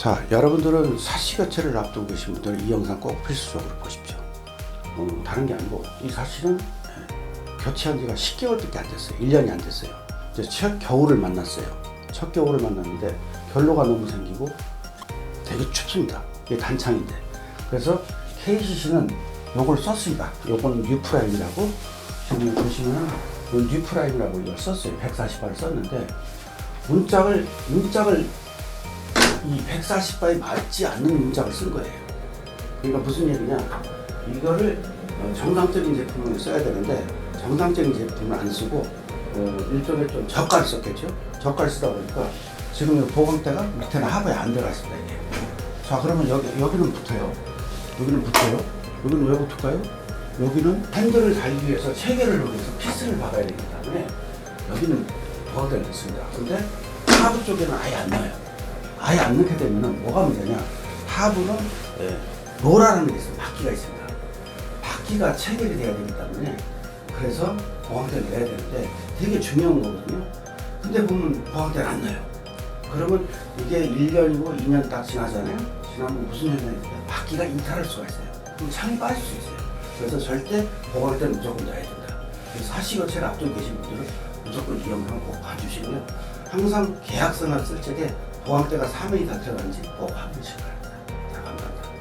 자, 여러분들은 사시교체를 앞두고 계신 분들은 이 영상 꼭 필수적으로 보십시오. 어, 다른 게 아니고 이 사실은 예, 교체한 지가 10개월밖에 안 됐어요. 1년이 안 됐어요. 이제 첫 겨울을 만났어요. 첫 겨울을 만났는데 결로가 너무 생기고 되게 춥습니다. 이게 단창인데. 그래서 KCC는 요걸 썼습니다. 요건 뉴프라임이라고 지금 보시면 뉴프라임이라고 이걸 썼어요. 140발을 썼는데 문짝을 문짝을 이 140바에 맞지 않는 문짝을 쓴 거예요. 그러니까 무슨 얘기냐? 이거를 어, 정상적인 제품을 써야 되는데 정상적인 제품을 안 쓰고 어, 일종의 좀 저가를 썼겠죠? 저가를 쓰다 보니까 지금 이 보강대가 밑에는 하부에 안 들어가 있습니다 이게. 자 그러면 여기 여기는 붙어요. 여기는 붙어요. 여기는 왜 붙을까요? 여기는 핸들을 달기 위해서 체계를 위해서 피스를 박아야 되기 때문에 여기는 보강대가 있습니다. 근데 하부 쪽에는 아예 안 넣어요. 아예 안 넣게 되면은 뭐가 문제냐? 하부는 예, 로라는 게 있어요. 바퀴가 있습니다. 바퀴가 체결이 돼야 되기 때문에 그래서 보강대를 넣어야 되는데 되게 중요한 거거든요. 근데 보면 보강대를 안 넣어요. 그러면 이게 1년이고 2년 딱 지나잖아요. 지나면 무슨 현상이 있어요? 바퀴가 이탈할 수가 있어요. 그럼 창이 빠질 수 있어요. 그래서 절대 보강대는 무조건 넣어야 된다. 그래서 사시교체를 앞두고 계신 분들은 무조건 꼭 봐주시고요. 항상 계약서나 쓸 적에 보강대가 3일이 다 들어간지 꼭 확인하실 거예요.